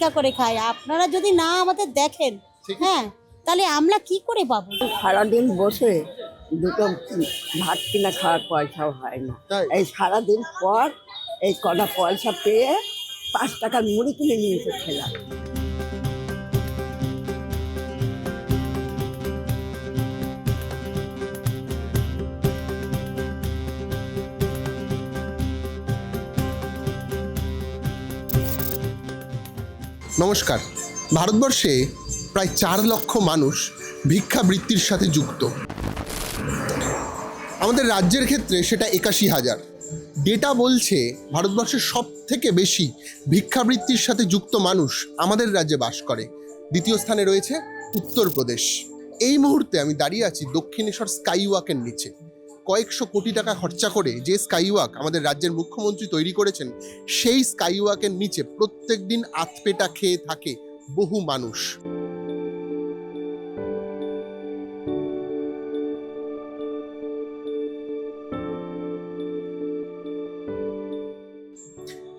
ভিক্ষা করে খাই। আপনারা যদি না আমাদের দেখেন হ্যাঁ তাহলে আমরা কি করে পাবো? সারাদিন বসে দুটো ভাত কিনা খাওয়ার পয়সাও হয় না? এই সারাদিন পর এই কটা পয়সা পেয়ে পাঁচ টাকার মুড়ি কিনে নিয়ে এসে নমস্কার। ভারতবর্ষে প্রায় চার লক্ষ মানুষ ভিক্ষাবৃত্তির সাথে যুক্ত। আমাদের রাজ্যের ক্ষেত্রে সেটা একাশি হাজার। ডেটা বলছে ভারতবর্ষের সব থেকে বেশি ভিক্ষাবৃত্তির সাথে যুক্ত মানুষ আমাদের রাজ্যে বাস করে। দ্বিতীয় স্থানে রয়েছে উত্তরপ্রদেশ। এই মুহূর্তে আমি দাঁড়িয়ে আছি দক্ষিণেশ্বর স্কাইওয়াকের নিচে। কয়েকশো কোটি টাকা খরচা করে যে স্কাইওয়াক আমাদের রাজ্যের মুখ্যমন্ত্রী তৈরি করেছেন, সেই স্কাইওয়াকের নিচে প্রত্যেক দিন আতপেটা খেয়ে থাকে বহু মানুষ।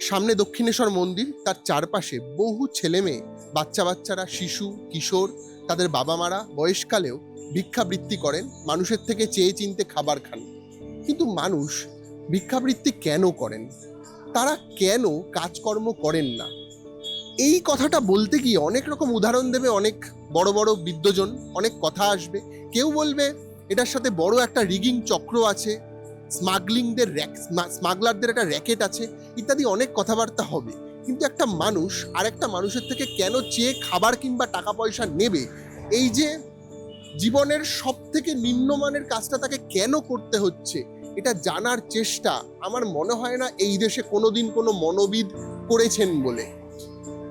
সামনে দক্ষিণেশ্বর মন্দির, তার চারপাশে বহু ছেলে মেয়ে বাচ্চা বাচ্চারা, শিশু, কিশোর, তাদের বাবা মারা বয়সকালেও ভিক্ষাবৃত্তি করেন, মানুষের থেকে চেয়ে চিনতে খাবার খান। কিন্তু মানুষ ভিক্ষাবৃত্তি কেন করেন? তারা কেন কাজকর্ম করেন না? এই কথাটা বলতে গিয়ে অনেক রকম উদাহরণ দেবে অনেক বড় বড় বিদ্যজন অনেক কথা আসবে। কেউ বলবে, এটার সাথে বড় একটা রিগিং চক্র আছে, স্মাগলিংদের র্যাক স্মাগলারদের একটা র্যাকেট আছে, ইত্যাদি অনেক কথাবার্তা হবে। কিন্তু একটা মানুষ আর একটা মানুষের থেকে কেন চেয়ে খাবার কিংবা টাকা পয়সা নেবে? এই যে জীবনের সব থেকে নিম্নমানের কাজটা তাকে কেন করতে হচ্ছে এটা জানার চেষ্টা আমার মনে হয় না এই দেশে কোনোদিন কোনো মনোবিদ করেছেন বলে।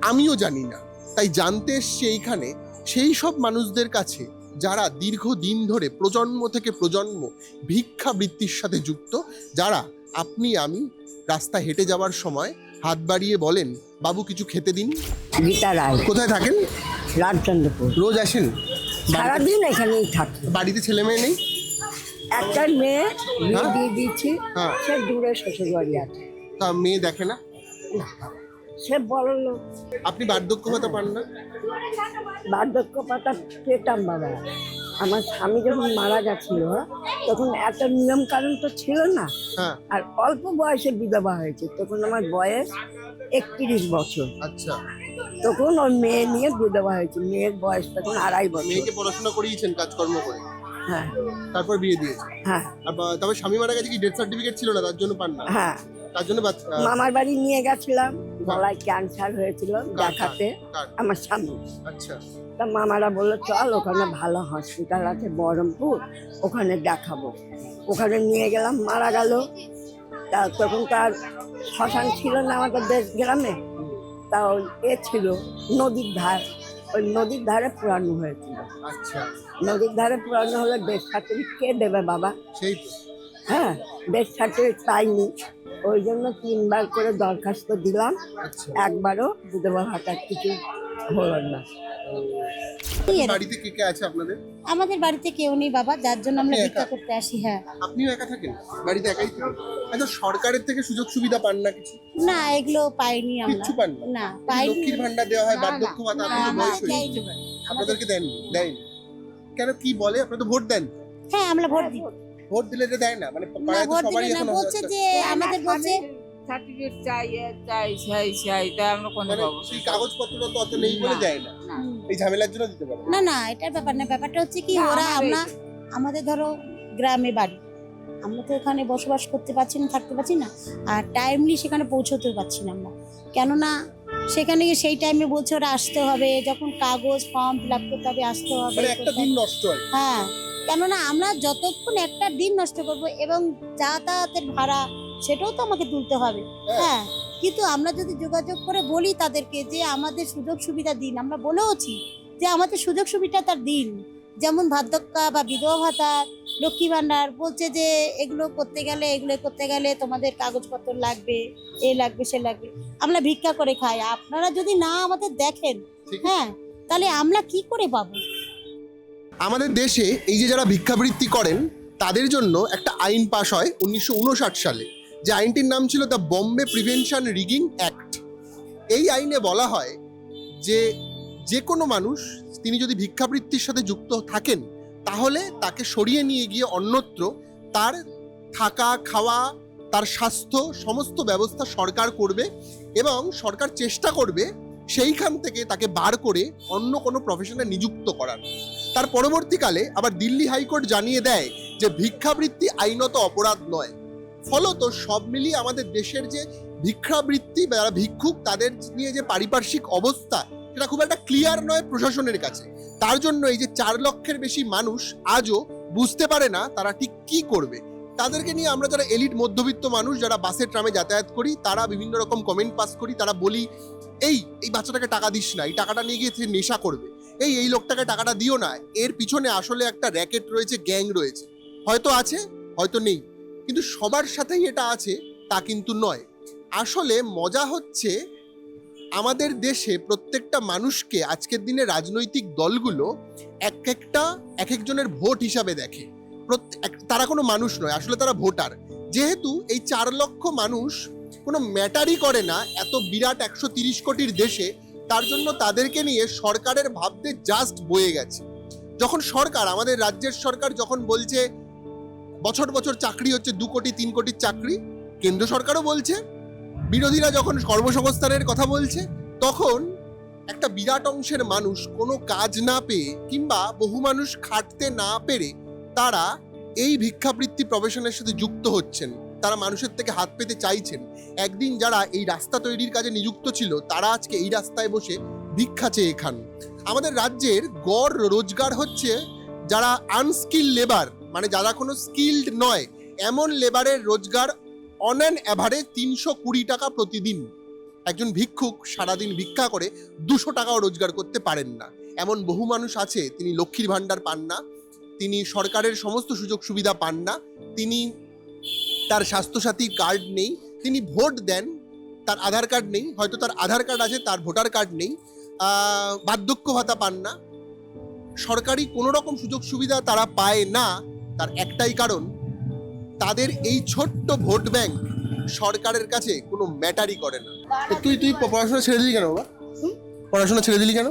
আমিও জানি না তাই জানতে এসছি এইখানে সেই সব মানুষদের কাছে যারা দীর্ঘদিন ধরে প্রজন্ম থেকে প্রজন্ম ভিক্ষাবৃত্তির সাথে যুক্ত যারা আপনি আমি রাস্তা হেঁটে যাওয়ার সময় হাত বাড়িয়ে বলেন বাবু কিছু খেতে দিন? গীতা রায়। কোথায় থাকেন? রামচন্দ্রপুর রোজ আসেন? সারাদিন এখানেই থাকি। বাড়িতে ছেলে মেয়ে নেই? একটা মেয়ে বিয়ে হ্যাঁ? দিয়ে দিচ্ছি হ্যাঁ। সে দূরে শ্বশুর বাড়ি আছে। তা মেয়ে দেখে না? সে বড় লোক। আপনি বার্ধক্য ভাতা পান না? বার্ধক্য পাতা পেতাম বাবা। আমার স্বামী যখন মারা গেছিল তখন একটা নিয়ম কানুন তো ছিল না। হ্যাঁ। আর অল্প বয়সে বিধবা হয়েছে তখন আমার বয়স একত্রিশ বছর। আচ্ছা। তখন ওর মেয়ে নিয়ে বিধবা হয়েছে। মেয়ের বয়স তখন আড়াই বছর। মেয়েকে পড়াশোনা করিয়েছেন কাজকর্ম করে? হ্যাঁ। তারপর বিয়ে দিয়েছেন? হ্যাঁ। আর বা- তবে স্বামী মারা গেছে কি? ডেথ সার্টিফিকেট ছিল না তার জন্য পান না? হ্যাঁ। তার জন্য বাচ্চা মামার বাড়ি নিয়ে গেছিলাম। গলায় ক্যান্সার হয়েছিল দেখাতে। কার? আমার স্বামী। আচ্ছা। তা মামারা বলল চল ওখানে ভালো হসপিটাল আছে বহরমপুর। ওখানে দেখাবো। ওখানে নিয়ে গেলাম মারা গেল। তা তখন তার শ্মশান ছিল না আমাদের দেশ গ্রামে। তা ওই এ ছিল নদীর ধার। ওই নদীর ধারে পুরানো হয়েছিল। আচ্ছা। নদীর ধারে পুরানো হলে বেশ সার্টিফিকেট কে দেবে বাবা? সেই হ্যাঁ বেশ সার্টিফিকেট পাইনি ওই জন্য তিনবার করে দরখাস্ত দিলাম। আচ্ছা। একবারও বিধবা ভাতার কিছু হলো না। বাড়িতে কে কে আছে আপনাদের? আমাদের বাড়িতে কেউ নেই বাবা যার জন্য আমরা ভিক্ষা করতে আসি হ্যাঁ। আপনিও একা থাকেন? বাড়িতে একাই থাকেন? আচ্ছা সরকারের থেকে সুযোগ সুবিধা পান না কিছু? না এগুলো পাইনি আমরা। কিছু পান না? না পাইনি। লক্ষ্মীর ভান্ডার দেওয়া হয় বার্ধক্য ভাতা না, আপনাদের না, বয়স হয়েছে আপনাদেরকে দেন দেন কেন কি বলে? আপনারা তো ভোট দেন? হ্যাঁ আমরা ভোট দিই। ভোট দিলে এটা দেয় না মানে না পাড়ায় তো ভোট সবারই দিলে না এখন বলছে যে আমাদের বলছে সার্টিফিকেট চাই এ চাই চাই চাই তাই আমরা কোনো মানে পাবো সেই কাগজপত্র তো অত নেই বলে না। দেয় না। না। এই ঝামেলার জন্য দিতে পারে। না না এটার ব্যাপার না ব্যাপারটা হচ্ছে কি না, ওরা আমরা আমাদের ধরো গ্রামে বাড়ি আমরা তো এখানে বসবাস করতে পারছি না থাকতে পারছি না আর টাইমলি সেখানে পৌঁছতেও পারছি না আমরা। কেননা সেখানে গিয়ে সেই টাইমে বলছে ওরা আসতে হবে যখন কাগজ ফর্ম ফিল আপ করতে হবে আসতে হবে। মানে একটা দিন নষ্ট হয়। হ্যাঁ কেননা আমরা যতক্ষণ একটা দিন নষ্ট করব এবং যাতায়াতের ভাড়া সেটাও তো আমাকে তুলতে হবে। হ্যাঁ। হ্যাঁ কিন্তু আমরা যদি যোগাযোগ করে বলি তাদেরকে যে আমাদের সুযোগ সুবিধা দিন আমরা বলেওছি যে আমাদের সুযোগ সুবিধা তার দিন। যেমন ভাদ্যক্কা বা বিধবা ভাতা লক্ষ্মী ভাণ্ডার বলছে যে এগুলো করতে গেলে এগুলো করতে গেলে তোমাদের কাগজপত্র লাগবে এ লাগবে সে লাগবে। আমরা ভিক্ষা করে খাই। আপনারা যদি না আমাদের দেখেন হ্যাঁ তাহলে আমরা কি করে পাবো? আমাদের দেশে এই যে যারা ভিক্ষাবৃত্তি করেন, তাদের জন্য একটা আইন পাশ হয় উনিশশো উনষাট সালে। যে আইনটির নাম ছিল the Bombay prevention rigging act এই আইনে বলা হয় যে যে কোনো মানুষ, তিনি যদি ভিক্ষাবৃত্তির সাথে যুক্ত থাকেন, তাহলে তাকে সরিয়ে নিয়ে গিয়ে অন্যত্র তার থাকা, খাওয়া, তার স্বাস্থ্য সমস্ত ব্যবস্থা সরকার করবে এবং সরকার চেষ্টা করবে সেইখান থেকে তাকে বার করে অন্য কোনো প্রফেশনে নিযুক্ত করার। তার পরবর্তীকালে আবার দিল্লি হাইকোর্ট জানিয়ে দেয় যে ভিক্ষাবৃত্তি আইনত অপরাধ নয়। ফলত সব মিলিয়ে আমাদের দেশের যে ভিক্ষাবৃত্তি যারা ভিক্ষুক, তাদের নিয়ে যে পারিপার্শ্বিক অবস্থা, সেটা খুব একটা ক্লিয়ার নয় প্রশাসনের কাছে। তার জন্য এই যে চার লক্ষের বেশি মানুষ আজও বুঝতে পারে না তারা ঠিক কি করবে। তাদেরকে নিয়ে আমরা যারা এলিট মধ্যবিত্ত মানুষ, যারা বাসে, ট্রামে যাতায়াত করি, তারা বিভিন্ন রকম কমেন্ট পাস করি, তারা বলি, এই এই বাচ্চাটাকে টাকা দিস না, এই টাকাটা নিয়ে গিয়ে সে নেশা করবে। এই এই লোকটাকে টাকাটা দিও না। এর পিছনে আসলে একটা র্যাকেট রয়েছে গ্যাং রয়েছে। হয়তো আছে, হয়তো নেই। কিন্তু সবার সাথেই এটা আছে, তা কিন্তু নয়। আসলে মজা হচ্ছে আমাদের দেশে প্রত্যেকটা মানুষকে আজকের দিনে রাজনৈতিক দলগুলো এক একটা, এক একজনের ভোট হিসাবে দেখে। তারা কোনো মানুষ নয়, আসলে তারা ভোটার। যেহেতু এই চার লক্ষ মানুষ কোনো ম্যাটারই করে না, এত বিরাট একশো তিরিশ কোটির দেশে তার জন্য তাদেরকে নিয়ে সরকারের ভাবতে জাস্ট বয়ে গেছে। যখন সরকার, আমাদের রাজ্যের সরকার যখন বলছে, বছর বছর চাকরি হচ্ছে, দু কোটি, তিন কোটির চাকরি, কেন্দ্র সরকারও বলছে, বিরোধীরা যখন কর্মসংস্থানের কথা বলছে, তখন একটা বিরাট অংশের মানুষ কোনো কাজ না পেয়ে কিংবা বহু মানুষ খাটতে না পেরে তারা এই ভিক্ষাবৃত্তি প্রফেশনের সাথে যুক্ত হচ্ছেন। তারা মানুষের থেকে হাত পেতে চাইছেন। একদিন যারা এই রাস্তা তৈরির কাজে নিযুক্ত ছিল, তারা আজকে এই রাস্তায় বসে ভিক্ষা চেয়ে খান। আমাদের রাজ্যের গড় রোজগার হচ্ছে যারা আনস্কিল লেবার মানে যারা কোনো স্কিল্ড নয়, এমন লেবারের রোজগার অন অ্যান অ্যাভারেজ তিনশো কুড়ি টাকা প্রতিদিন। একজন ভিক্ষুক সারাদিন ভিক্ষা করে দুশো টাকাও রোজগার করতে পারেন না। এমন বহু মানুষ আছে, তিনি লক্ষ্মীর ভাণ্ডার পান না, তিনি সরকারের সমস্ত সুযোগ সুবিধা পান না, তিনি তার স্বাস্থ্যসাথী কার্ড নেই তিনি ভোট দেন তার আধার কার্ড নেই হয়তো তার আধার কার্ড আছে তার ভোটার কার্ড নেই বার্ধক্য ভাতা পান না। সরকারি কোনো রকম সুযোগ সুবিধা তারা পায় না তার একটাই কারণ তাদের এই ছোট্ট ভোট ব্যাংক সরকারের কাছে কোনো ম্যাটারই করে না। তুই তুই পড়াশোনা ছেড়ে দিলি কেন বাবা? পড়াশোনা ছেড়ে দিলি কেন?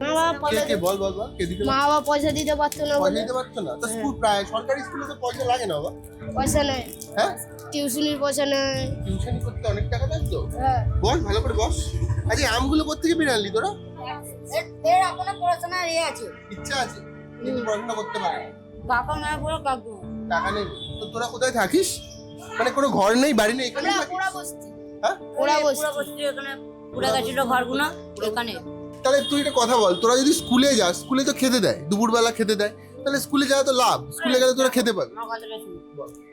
মা বাবা কে কে বল বল বল কে দিতে মা বাবা পয়সা দিতে পারতো না পয়সা দিতে পারছ না? তো স্কুল প্রায় সরকারি স্কুলে তো পয়সা লাগে না বাবা। পয়সা নেই। হ্যাঁ? টিউশনির পয়সা নেই। টিউশনি করতে অনেক টাকা লাগতো হ্যাঁ। বস ভালো করে বস। আজকে আমগুলো কোথেকে বের আনলি তোরা? এর ইয়ে আছে। ইচ্ছা আছে? কিন্তু পড়াশোনা করতে পারে। না। বাবা মা পুরো কাকু। টাকা নেই। তো তোরা কোথায় থাকিস? মানে কোনো ঘর নেই বাড়ি নেই এখানে? পুরা বস্তি হ্যাঁ? পুরা বস্তি বস্তি এখানে পুরা গাছিটা ঘরগুলো এখানে। তাহলে তুই একটা কথা বল তোরা যদি স্কুলে যাস স্কুলে তো খেতে দেয় দুপুরবেলা খেতে দেয় তাহলে স্কুলে যাওয়া তো লাভ স্কুলে গেলে তোরা খেতে পাবি।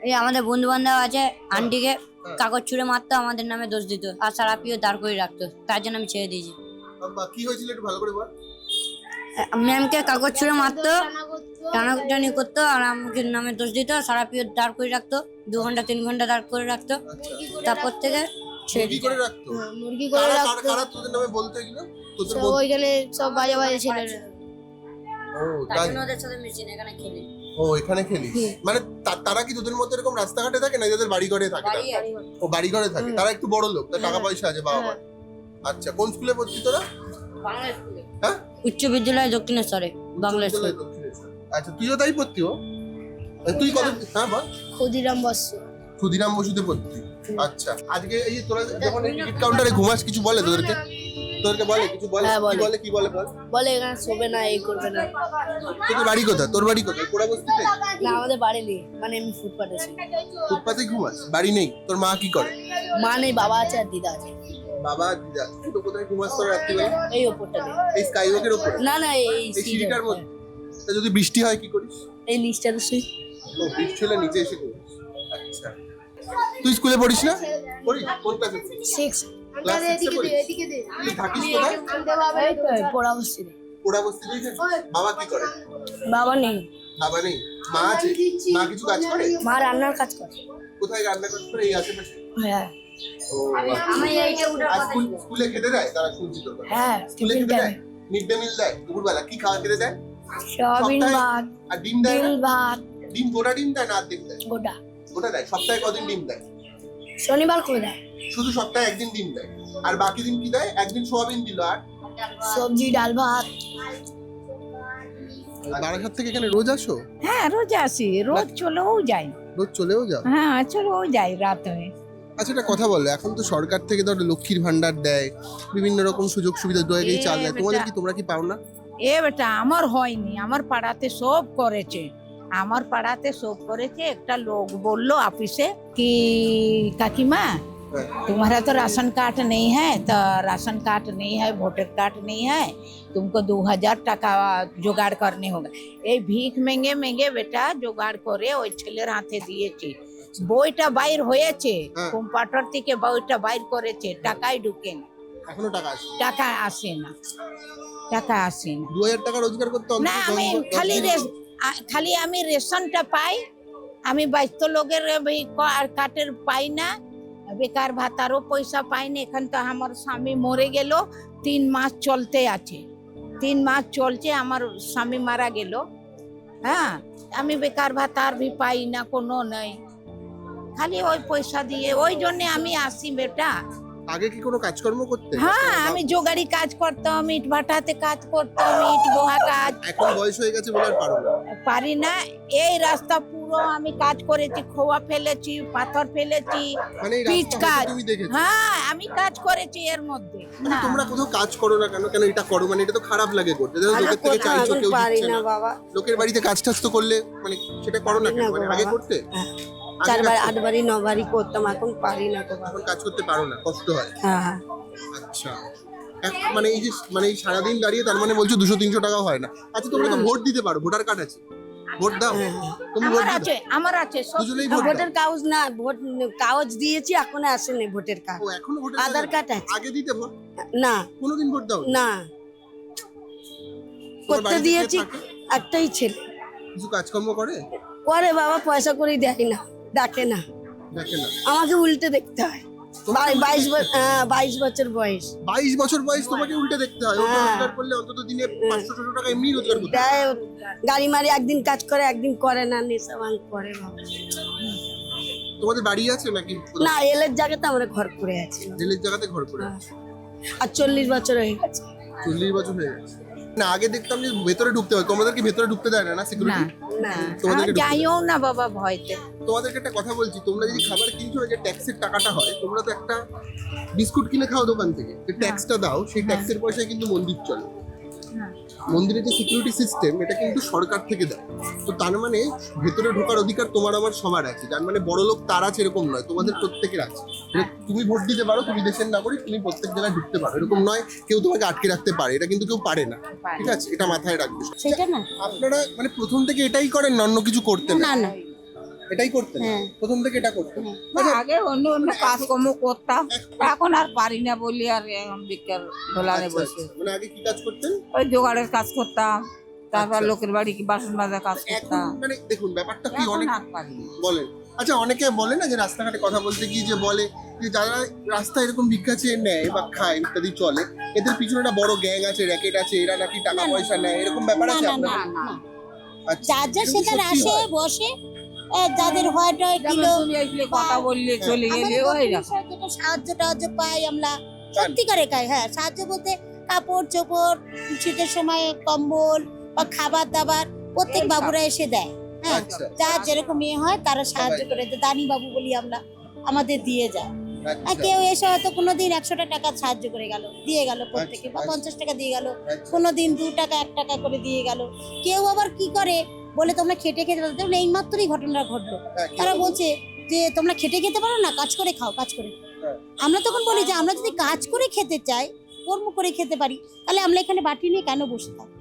এই আমাদের বন্ধু বান্ধব আছে আন্টিকে কাগজ ছুঁড়ে মারতো আমাদের নামে দোষ দিত আর সারা পিও দাঁড় করে রাখতো তার জন্য আমি ছেড়ে দিয়েছি। কি হয়েছিল একটু ভালো করে বল। ম্যামকে কাগজ ছুঁড়ে মারতো টানাটানি করতো আর আমাকে নামে দোষ দিত সারা পিও দাঁড় করে রাখতো দু ঘণ্টা তিন ঘণ্টা দাঁড় করে রাখতো তারপর থেকে ছেড়ে দিত করে রাখতো? হ্যাঁ, মুরগি করে কারা কারা- রাখতো। কারা তোদের নামে বলতো এগুলো তোদের সব বল- ওইখানে সব বাজে বাজে ছেলেরা ও তার তাই? জন্য ওদের সাথে মিশি না এখানে খেলি। ও এখানে খেলিস মানে তা- তারা কি তোদের মতো এরকম রাস্তাঘাটে থাকে না যাদের বাড়ি ঘরে থাকে বাড়ি তারা? আছে। ও বাড়ি ঘরে থাকে। তারা একটু বড় লোক তার টাকা হ্যাঁ। পয়সা আছে বাবা হ্যাঁ। মার। আচ্ছা কোন স্কুলে পড়ছিস তোরা? বাংলা স্কুলে। হ্যাঁ? উচ্চ বিদ্যালয় দক্ষিণেশ্বরে বাংলা স্কুল। দক্ষিণেশ্বর। আচ্ছা তুইও তাই পড়তি ও? তুই কত হ্যাঁ বল। ক্ষুদিরাম বস্য ক্ষুদিরাম বসুতে পড়তি? আচ্ছা আজকে এই তোরা যখন এই টিকিট কাউন্টারে ঘুমাস কিছু বলে তোদেরকে? তোদেরকে বলে কিছু বলে হ্যাঁ, কি বলে। বলে কি বলে বল? বলে এখানে শোবে না এই করবে না। তোদের বাড়ি কোথায়? তোর বাড়ি কোথায়? পোড়া বস্তিতে? না আমাদের বাড়ি নেই মানে ফুটপাতে আছি। ফুটপাতে ঘুমাস? বাড়ি নেই? তোর মা কি করে? মা নেই বাবা আছে আর দিদা আছে। বাবা দিদা তো কোথায় ঘুমাস তোর রাত্রিবেলা? এই ওপরটাতে এই স্কাইওয়াকের উপরে না না এই এই সিঁড়িটার মধ্যে? তা যদি বৃষ্টি হয় কি করিস? এই নিচটাতে শুই ও বৃষ্টি হলে নিচে এসে করিস আচ্ছা। তুই স্কুলে পড়িস না? পড়িস? কোন ক্লাসে সিক্স থাকিস কোথায়? বাবা। কি করে? বাবা নেই। বাবা নেই? মা আছে? মা কিছু কাজ করে? মা রান্নার কাজ করে। কোথায় রান্না কাজ করে এই আশেপাশে? হ্যাঁ। ও। আমি এইটা স্কুল খেতে দেয়? তারা শুনছি তোর হ্যাঁ স্কুলে খেতে দেয়? মিড ডে মিল দেয়? দুপুরবেলা কি খাওয়া খেতে দেয়? সয়াবিন ভাত। আর ডিম দেয় না? ডিম ভাত। ডিম গোটা ডিম দেয় না দেয়? গোটা। গোটা দেয়? সপ্তাহে কদিন ডিম দেয়? শনিবার করে দেয়। শুধু সপ্তাহে একদিন ডিম দেয়। আর বাকি দিন কি দেয়? একদিন সোয়াবিন দিল আর? সবজি ডাল ভাত। বারাসাত থেকে এখানে রোজ আসো? হ্যাঁ রোজ আসি। রোজ চলেও যাই। রোজ চলেও যাও? হ্যাঁ চলেও যাই রাতে। আচ্ছা একটা কথা বলো। এখন তো সরকার থেকে ধরো লক্ষ্মীর ভান্ডার দেয় বিভিন্ন রকম সুযোগ সুবিধা দয়া চাল দেয়। তোমাদের কি তোমরা কি পাও না? এ বেটা আমার হয়নি। আমার পাড়াতে সব করেছে। আমার পাড়াতে সব করেছে একটা লোক বললো অফিসে কি কাকিমা হ্যাঁ। तुम्हारा तो राशन कार्ड नहीं है तो राशन कार्ड नहीं है वोटर कार्ड नहीं है तुमको दो हजार টাকা জোগাড় করতে होगा এই ভিক মেঙ্গে মেঙ্গে বেটা জোগাড় করে ওই ছেলের হাতে দিয়েছি বইটা বাইর হয়েছে হ্যাঁ। কম্পাউটার থেকে বইটা বাইর করেছে টাকাই ঢুকে না এখনো টাকা আসে টাকা আসে না টাকা আসে না দু হাজার টাকা রোজগার করতে অন্তত না দশ আমি ব- দশ খালি দিন রেস- আ- খালি আমি রেশনটা পাই, আমি বাইশ লোকের ওই ক- কার্ডের পাই না, বেকার ভাতারও পয়সা পাই না, এখন তো আমার স্বামী মরে গেল, তিন মাস চলতে আছে, তিন মাস চলছে আমার স্বামী মারা গেল হ্যাঁ আমি বেকার ভাতার ভি পাই না, কোনো নেই, খালি ওই পয়সা দিয়ে, ওই জন্যে আমি আসি বেটা। আগে কি কোনো কাজকর্ম করতে? হ্যাঁ আমি জোগাড়ি কাজ করতাম ইট ভাটাতে কাজ করতাম ইট বোহা কাজ। এখন বয়স হয়ে গেছে বলে আর পারো না। পারি না এই রাস্তা পুরো আমি কাজ করেছি খোয়া ফেলেছি পাথর ফেলেছি মানে এই পিচ রাস্তা কাজ। তুমি দেখেছ? হ্যাঁ আমি কাজ করেছি এর মধ্যে। মানে। তোমরা কোথাও কাজ করো না কেন? কেন এটা করো? মানে এটা তো খারাপ লাগে করতে। যেন লোকের থেকে কোথাও চাইছো এখন কেউ পারি দিচ্ছে না না। বাবা। লোকের বাড়িতে কাজ টাজ তো করলে মানে সেটা করো না কেন না গো মানে আগে বাবা। করতে? হ্যাঁ। চারবার আটবারই নবারই করতাম এখন পারি না এখন কাজ করতে পারো না কষ্ট হয়। হ্যাঁ আচ্ছা। মানে এই যে মানে এই সারাদিন দাঁড়িয়ে তার মানে বলছো দুশো তিনশো টাকাও হয় না। আচ্ছা তোমরা তো ভোট দিতে পারো ভোটার কার্ড আছে। ভোট দাও। হ্যাঁ। তুমি ভোট আছে আমার আছে। সব দুজনেই ভোট কাগজ না ভোট কাগজ দিয়েছি এখনও আসেনি ভোটের কার্ড। ও এখনও ভোটার আধার কার্ড আছে। আগে দিতে ভোট? না। কোনোদিন ভোট দাও না। করতে দিয়েছি একটাই ছেলে। কিছু কাজকর্ম করে? করে বাবা পয়সা করে দেয় না। ডাকে না। আমাকে উল্টে দেখতে হয়। বাইশ হ্যাঁ, বাইশ বছর বয়স। বাইশ বছর বয়স তোমাকে উল্টে দেখতে হয়। হ্যাঁ। রোজগার করলে অন্তত দিনে পাঁচশো ছশো টাকা এমনি রোজগার করতে গাড়ি মারি একদিন কাজ করে একদিন করে না নেশা ভাঙ করে তোমাদের বাড়ি আছে নাকি? না এলের জায়গাতে আমরা ঘর করে আছি। রেলের জায়গাতে ঘর করে। আর চল্লিশ বছর হয়ে গেছে। চল্লিশ বছর হয়ে গেছে। না আগে দেখতাম যে ভেতরে ঢুকতে হয়। তোমাদেরকে ভেতরে ঢুকতে দেয় না না সিকিউরিটি না তোমাদেরকে ঢুকতে যাইও না বাবা ভয়তে। তোমাদেরকে একটা কথা বলছি তোমরা যদি খাবার কিনছো যে ট্যাক্সের টাকাটা হয় তোমরা তো একটা বিস্কুট কিনে খাও দোকান থেকে। যে ট্যাক্সটা দাও সেই ট্যাক্সের পয়সায় কিন্তু মন্দির চলে। হ্যাঁ। মন্দিরের যে সিকিউরিটি সিস্টেম এটা কিন্তু সরকার থেকে দেয়। তো তার মানে ভেতরে ঢোকার অধিকার তোমার আমার সবার আছে। যার মানে বড় লোক তার আছে এরকম নয় তোমাদের প্রত্যেকের আছে। তুমি ভোট দিতে পারো তুমি দেশের নাগরিক তুমি প্রত্যেক জায়গায় ঢুকতে পারো। এরকম নয় কেউ তোমাকে আটকে রাখতে পারে এটা কিন্তু কেউ পারে না। ঠিক আছে? এটা মাথায় রাখবে। আপনারা মানে প্রথম থেকে এটাই করেন না অন্য কিছু করতেন না না। এটাই করতেন? হ্যাঁ। প্রথম থেকে এটা করতেন? আগে অন্য অন্য কাজকর্ম করতাম। এখন আর পারি না বলি আর এখন বিকেল দোলানে আচ্ছা, বসে। আচ্ছা। মানে আগে কি কাজ করতেন? ওই জোগাড়ের কাজ করতাম। তারপর আচ্ছা। লোকের বাড়ি কি বাসন মাজা কাজ করতাম। মানে দেখুন ব্যাপারটা কি অনেক। বলেন আচ্ছা অনেকে বলে না যে রাস্তাঘাটে কথা বলতে গিয়ে যে বলে যে যারা রাস্তায় এরকম ভিক্ষা চেয়ে নেয় বা খায় ইত্যাদি চলে এদের পিছনে একটা বড় গ্যাং আছে র্যাকেট আছে এরা নাকি টাকা পয়সা নেয় এরকম ব্যাপার আছে না আপনার না না। আচ্ছা যার যার এরকম আসে বসে যাদের হয় টয় কিলো কথা বললে চলে গেলে ওই যেটা সাহায্য টাহায্য পাই আমরা। সত্যিকারে খাই হ্যাঁ সাহায্য বলতে কাপড় চোপড় শীতের সময় কম্বল বা খাবার দাবার প্রত্যেক বাবুরা এসে দেয়। হ্যাঁ আচ্ছা। যার যেরকম ইয়ে হয় তারা সাহায্য করে। দেয় দানি বাবু বলি আমরা আমাদের দিয়ে যায়। আর আচ্ছা কেউ এসে হয়তো কোনোদিন একশোটা টাকা সাহায্য করে গেল দিয়ে গেল প্রত্যেকে বা আচ্ছা। পঞ্চাশ টাকা দিয়ে গেল। কোনোদিন দু টাকা এক টাকা করে দিয়ে গেল। কেউ আবার কি করে? বলে তোমরা খেটে খেতে পারো? দেখুন এই মাত্রই ঘটনা ঘটলো। হ্যাঁ, তারা বলছে যে তোমরা খেটে খেতে পারো না? কাজ করে খাও কাজ করে। হ্যাঁ। আমরা তখন বলি যে আমরা যদি কাজ করে খেতে চাই কর্ম করে খেতে পারি তাহলে আমরা এখানে বাটি নিয়ে কেন বসে থাকি।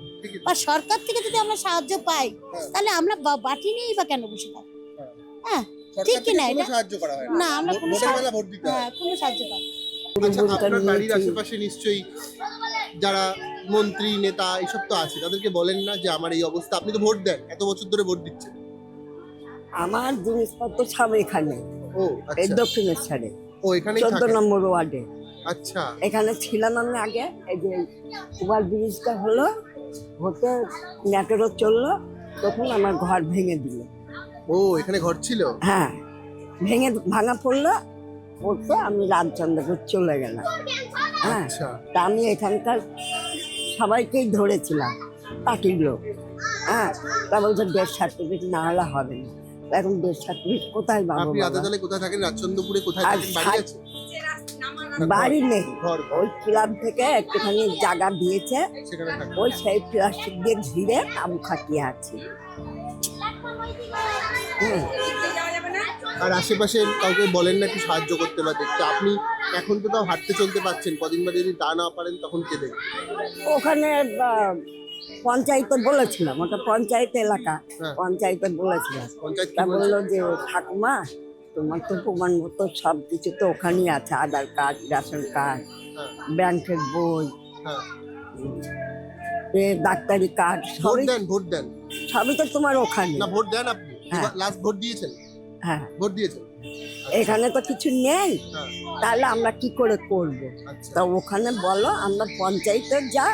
বা সরকার থেকে যদি আমরা সাহায্য পাই হ্যাঁ। তাহলে আমরা বাটি নিয়েই বা কেন বসে থাকি? সরকার ঠিক কি না এটা? সাহায্য করা হয় না, আমরা কোনো হয়। হ্যাঁ কোনো সাহায্য পাই আচ্ছা আপনার বাড়ির আশেপাশে নিশ্চয়ই যারা মন্ত্রী নেতা এইসব তো আছে তাদেরকে বলেন না যে আমার এই অবস্থা আপনি তো ভোট দেন এত বছর ধরে ভোট দিচ্ছেন। আমার জিনিসপত্র সব এখানে ও এই আচ্ছা। দক্ষিণের ছাড়ে ও এখানেই চোদ্দ নম্বর ওয়ার্ডে। আচ্ছা। এখানে ছিলাম আমি আগে এই যে ওভার ব্রিজটা হলো হতে ন্যাটোরও চলল তখন আমার ঘর ভেঙে দিল। ও এখানে ঘর ছিল? হ্যাঁ ভেঙে ভাঙা পড়ল পড়তে আমি রামচন্দ্রপুর চলে গেলাম। হ্যাঁ আচ্ছা। তা আমি এখানকার সবাইকেই ধরেছিলাম পার্টির লোক। হ্যাঁ তা বলছে ডেথ সার্টিফিকেট না হলে হবে না। এখন ডেথ সার্টিফিকেট কোথায় পাবো আপনি? রাধাতলে কোথায় থাকেন? রাজচন্দ্রপুরে কোথায় থাকেন? বাড়ি আছে? বাড়ি নেই। ওই ক্লাব থেকে একটুখানি জায়গা দিয়েছে। ওই সেই প্লাস্টিক দিয়ে ঘিরে আমি খাটিয়ে আছি। আর আশেপাশে কাউকে বলেন না একটু সাহায্য করতে বা দেখতে। আপনি এখন তো তাও হাঁটতে চলতে পারছেন। কদিন বাদে যদি তা না পারেন তখন কে দেবে? ওখানে পঞ্চায়েতে বলেছিলাম ওটা পঞ্চায়েত এলাকা। হ্যাঁ। পঞ্চায়েতে বলেছিলাম বলল যে ঠাকুমা তোমার তো প্রমাণ মতো সব কিছু তো ওখানেই আছে আধার কার্ড রেশন কার্ড হ্যাঁ, ব্যাংকের বই হ্যাঁ। ডাক্তারি কার্ড ভোট সবই দেন ভোট দেন। সবই তো তোমার ওখানে। না ভোট দেন আপনি। হ্যাঁ। লাস্ট ভোট দিয়েছেন। হ্যাঁ। ভোট দিয়েছেন। এখানে তো কিছু নেই। হ্যাঁ। তাহলে আমরা কি করে করব? আচ্ছা। তা ওখানে বলো আমরা পঞ্চায়েতের যা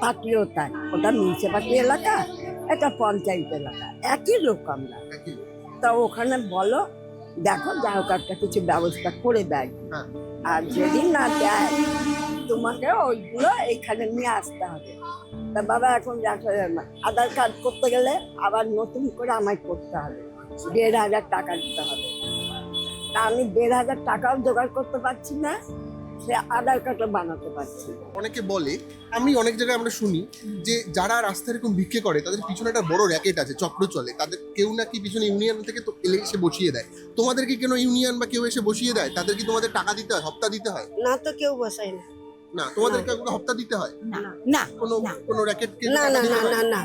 পার্টিও তাই। ওটা মিউনিসিপালিটি এলাকা এটা পঞ্চায়েত এলাকা। একই লোক আমরা। তা ওখানে বলো দেখো যা হোক একটা কিছু ব্যবস্থা করে দেয়। হ্যাঁ। আর যদি না দেয় তোমাকে ওইগুলো এখানে নিয়ে আসতে হবে। তা বাবা এখন দেখা যায় না আধার কার্ড করতে গেলে আবার নতুন করে আমায় করতে হবে। দেড় হাজার টাকা দিতে হবে। তা আমি দেড় হাজার টাকাও জোগাড় করতে পারছি না। সে আধার কার্ডও বানাতে পারছি। না অনেকে বলে আমি অনেক জায়গায় আমরা শুনি যে যারা রাস্তায় এরকম ভিক্ষে করে তাদের পিছনে একটা বড় র্যাকেট আছে চক্র চলে। তাদের কেউ নাকি পিছনে ইউনিয়ন থেকে তো এলে এসে বসিয়ে দেয়। তোমাদের কি কোনো ইউনিয়ন বা কেউ এসে বসিয়ে দেয়? তাদের কি তোমাদের টাকা দিতে হয় হপ্তা দিতে হয়? না তো কেউ বসায় না। না তোমাদের কাউকে হপ্তা দিতে হয়? না। না। কোনো কোনো র্যাকেট না না না না না।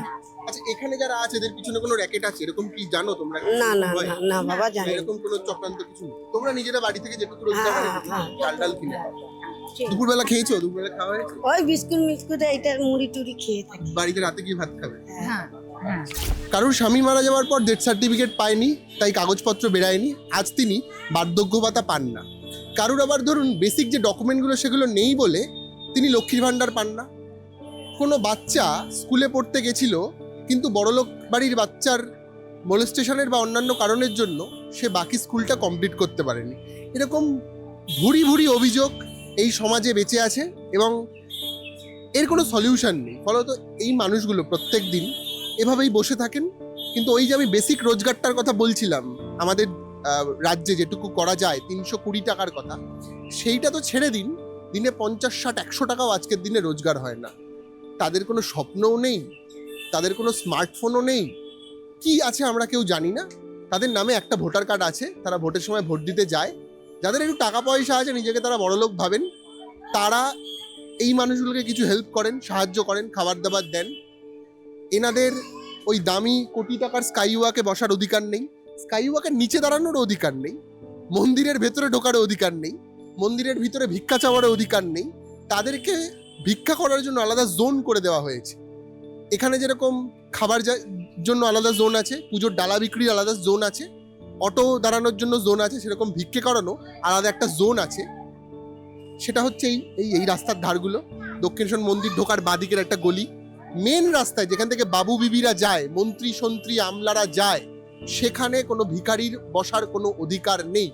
আচ্ছা এখানে যারা আছে এদের পিছনে কোনো র্যাকেট আছে? এরকম কি জানো তোমরা? না না না না বাবা জানি। এরকম কোনো চক্রান্ত কিছু তোমরা নিজেরা বাড়ি থেকে যেটুকু রোজগার হ্যাঁ, করে হ্যাঁ। ডাল কিনে দুপুরবেলা খেয়েছো? দুপুরবেলা খাওয়া হয়েছে? ওই বিস্কুট মিস্কুট এইটা মুড়ি টুড়ি খেয়ে থাকি। বাড়িতে রাতে কি ভাত খাবে? হ্যাঁ। হ্যাঁ কারোর স্বামী মারা যাওয়ার পর ডেথ সার্টিফিকেট পায়নি তাই কাগজপত্র বেরায়নি। আজ তিনি বার্ধক্য ভাতা পান না। কারুর আবার ধরুন বেসিক যে ডকুমেন্টগুলো সেগুলো নেই বলে তিনি লক্ষ্মীর ভাণ্ডার পান না। কোনো বাচ্চা স্কুলে পড়তে গেছিল কিন্তু বড়লোক বাড়ির বাচ্চার মোলেস্টেশনের বা অন্যান্য কারণের জন্য সে বাকি স্কুলটা কমপ্লিট করতে পারেনি। এরকম ভুরি ভুরি অভিযোগ এই সমাজে বেঁচে আছে এবং এর কোনো সলিউশন নেই। ফলত এই মানুষগুলো প্রত্যেক দিন এভাবেই বসে থাকেন। কিন্তু ওই যে আমি বেসিক রোজগারটার কথা বলছিলাম, আমাদের রাজ্যে যেটুকু করা যায়, তিনশো কুড়ি টাকার কথা, সেইটা তো ছেড়ে দিন। দিনে পঞ্চাশ, ষাট, একশো টাকাও আজকের দিনে রোজগার হয় না। তাদের কোনো স্বপ্নও নেই। তাদের কোনো স্মার্টফোনও নেই? কি আছে আমরা কেউ জানি না? তাদের নামে একটা ভোটার কার্ড আছে, তারা ভোটের সময় ভোট দিতে যায়। যাদের একটু টাকা পয়সা আছে, নিজেকে তারা বড়লোক ভাবেন। তারা এই মানুষগুলোকে কিছু হেল্প করেন, সাহায্য করেন খাবার দাবার দেন। এনাদের ওই দামি কোটি টাকার স্কাইওয়াকে বসার অধিকার নেই। স্কাইওয়াকের নিচে দাঁড়ানোর অধিকার নেই। মন্দিরের ভেতরে ঢোকার অধিকার নেই। মন্দিরের ভিতরে ভিক্ষা চাওয়ার অধিকার নেই। তাদেরকে ভিক্ষা করার জন্য আলাদা জোন করে দেওয়া হয়েছে। এখানে যেরকম খাবার জন্য আলাদা জোন আছে, পুজোর ডালা বিক্রির আলাদা জোন আছে, অটো দাঁড়ানোর জন্য জোন আছে, সেরকম ভিক্ষে করানো আলাদা একটা জোন আছে। সেটা হচ্ছে এই এই এই রাস্তার ধারগুলো। দক্ষিণেশ্বর মন্দির ঢোকার বাদিকের একটা গলি। মেন রাস্তায় যেখান থেকে বাবু বিবিরা যায়, মন্ত্রী সন্ত্রী আমলারা যায়, সেখানে কোনো ভিখারির বসার কোনো অধিকার নেই।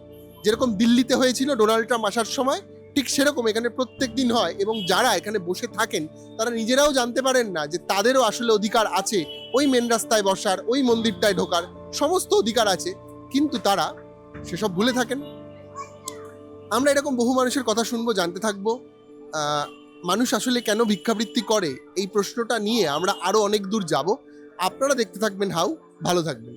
যেরকম দিল্লিতে হয়েছিল, ডোনাল্ড ট্রাম্প আসার সময় ঠিক সেরকম এখানে প্রত্যেক দিন হয় এবং যারা এখানে বসে থাকেন, তারা নিজেরাও জানতে পারেন না যে তাদেরও আসলে অধিকার আছে ওই মেন রাস্তায় বসার, ওই মন্দিরটায় ঢোকার, সমস্ত অধিকার আছে। কিন্তু তারা সেসব ভুলে থাকেন। আমরা এরকম বহু মানুষের কথা শুনব, জানতে থাকব। মানুষ আসলে কেন ভিক্ষাবৃত্তি করে? এই প্রশ্নটা নিয়ে আমরা আরও অনেক দূর যাব। আপনারা দেখতে থাকবেন হাউ, ভালো থাকবেন।